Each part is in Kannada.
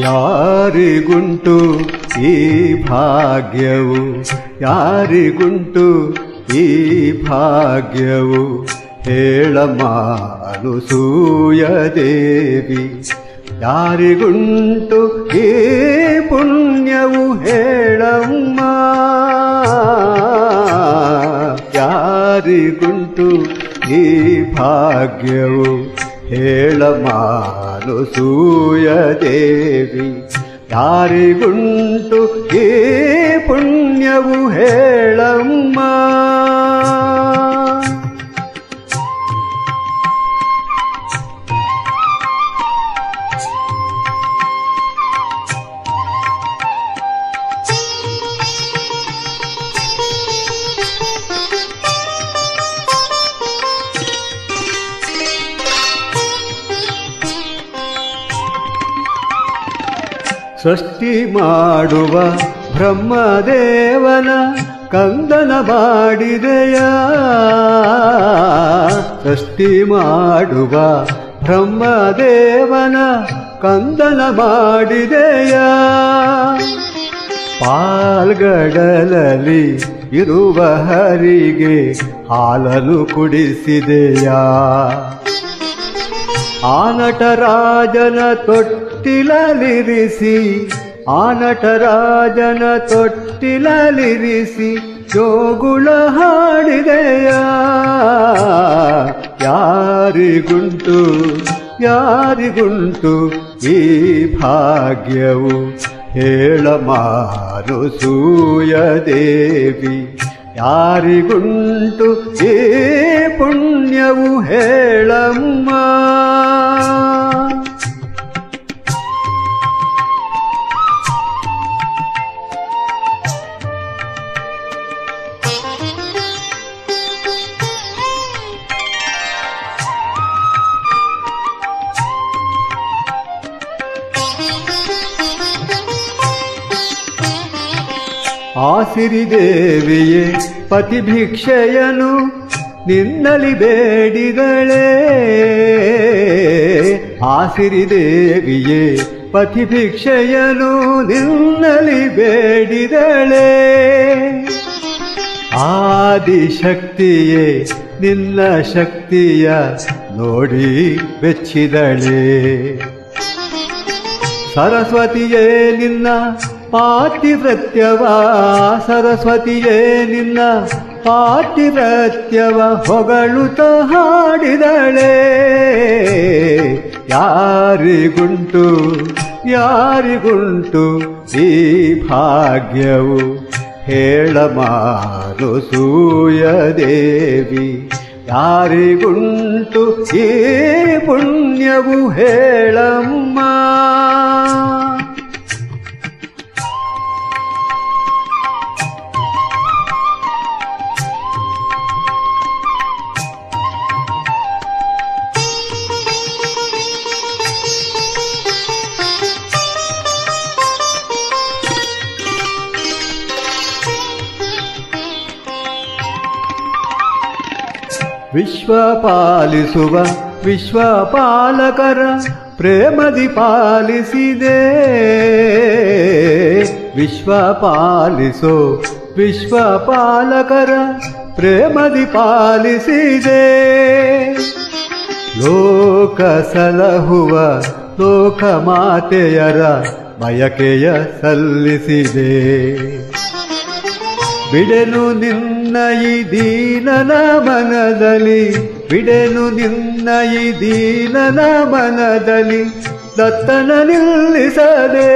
ಯಾರಿಗುಂಟು ಈ ಭಾಗ್ಯವು? ಯಾರಿಗುಂಟು ಈ ಭಾಗ್ಯವು? ಹೇಳಮಾನು ಸೂಯ ದೇವಿ ಯಾರಿಗುಂಟು ಈ ಪುಣ್ಯವು ಹೇಳಮ್ಮ? ಯಾರಿಗುಂಟು ಈ ಭಾಗ್ಯವು? ಹೇಳಮಾನು ಸೂಯ ದೇವಿ ಯಾರಿಗುಂಟು ಈ ಪುಣ್ಯವು ಹೇಳಮ್ಮ. ಸೃಷ್ಟಿ ಮಾಡುವ ಬ್ರಹ್ಮದೇವನ ಕಂದನ ಮಾಡಿದೆಯ ಸೃಷ್ಟಿ ಮಾಡುವ ಬ್ರಹ್ಮದೇವನ ಕಂದನ ಮಾಡಿದೆಯ ಪಾಲ್ಗಡಲಲ್ಲಿ ಇರುವ ಹರಿಗೆ ಹಾಲನು ಕುಡಿಸಿದೆಯಾ. ಆನಟರಾಜನ ನಟರಾಜನ ತೊಟ್ಟಿಲಲಿರಿಸಿ ಆ ನಟರಾಜನ ತೊಟ್ಟಿಲಲಿರಿಸಿ ಜೋಗುಳ ಹಾಡಿದೆಯ? ಯಾರಿಗುಂಟು ಯಾರಿಗುಂಟು ಈ ಭಾಗ್ಯವು? ಸೂಯ ದೇವಿ ಯಾರಿಗುಂಟು ಈ ಪುಣ್ಯವು ಹೇಳಮ್ಮ? ಆಸಿರಿದೇವಿಯೇ ಪತಿಭಿಕ್ಷೆಯನು ನಿನ್ನಲಿ ಬೇಡಿದಳೆ ಆಸಿರಿದೇವಿಯೇ ಪತಿಭಿಕ್ಷೆಯನು ನಿನ್ನಲಿ ಬೇಡಿದಳೆ. ಆದಿಶಕ್ತಿಯೇ, ನಿನ್ನ ಶಕ್ತಿಯ ನೋಡಿ ಬೆಚ್ಚಿದಳೆ. ಸರಸ್ವತಿಯೇ, ನಿನ್ನ ಪಾತಿವ್ರತ್ಯವ ಸರಸ್ವತಿಯೇ ನಿನ್ನ ಪಾತಿವ್ರತ್ಯವ ಹೊಗಳುತ ಹಾಡಿದಳೆ. ಯಾರಿಗುಂಟು ಯಾರಿಗುಂಟು ಈ ಭಾಗ್ಯವು? ಹೇಳಮಾರು ಸೂಯ ದೇವಿ ಯಾರಿಗುಂಟು ಈ ಪುಣ್ಯವು ಹೇಳಮ್ಮ ವಿಶ್ವ ಪಾಲಿಸುವ ವಿಶ್ವಪಾಲಕರ ಪ್ರೇಮದಿ ಪಾಲಿಸಿದೆ ವಿಶ್ವ ಪಾಲಿಸೋ ವಿಶ್ವಪಾಲಕರ ಪ್ರೇಮದಿ ಪಾಲಿಸಿದೆ ಲೋಕ ಸಲಹುವ ಲೋಕ ಮಾತೆಯರ ಬಯಕೆಯ ಸಲ್ಲಿಸಿದೆ ಬಿಡೆನು ನಿನ್ನ ಈ ದೀನನ ಮನದಲ್ಲಿ, ಬಿಡೆನು ನಿನ್ನ ಈ ದೀನನ ಮನದಲ್ಲಿ ದತ್ತನ ನಿಲ್ಲಿಸದೆ.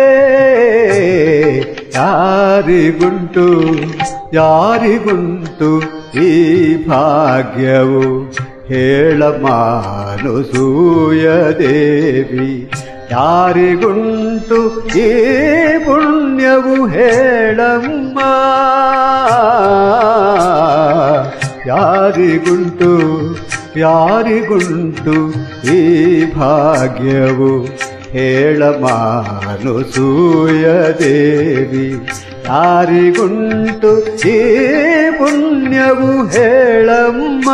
ಯಾರಿಗುಂಟು ಯಾರಿಗುಂಟು ಈ ಭಾಗ್ಯವು ಹೇಳಮಾನು ಸೂಯ ದೇವಿ. ಯಾರಿಗುಂಟು ಈ ಪುಣ್ಯವು ಹೇಳಮ್ಮ. ಯಾರಿಗುಂಟು ಯಾರಿಗುಂಟು ಈ ಭಾಗ್ಯವು ಹೇಳಮಾನುಸೂಯ ದೇವಿ ಯಾರಿಗುಂಟು ಈ ಪುಣ್ಯವು ಹೇಳಮ್ಮ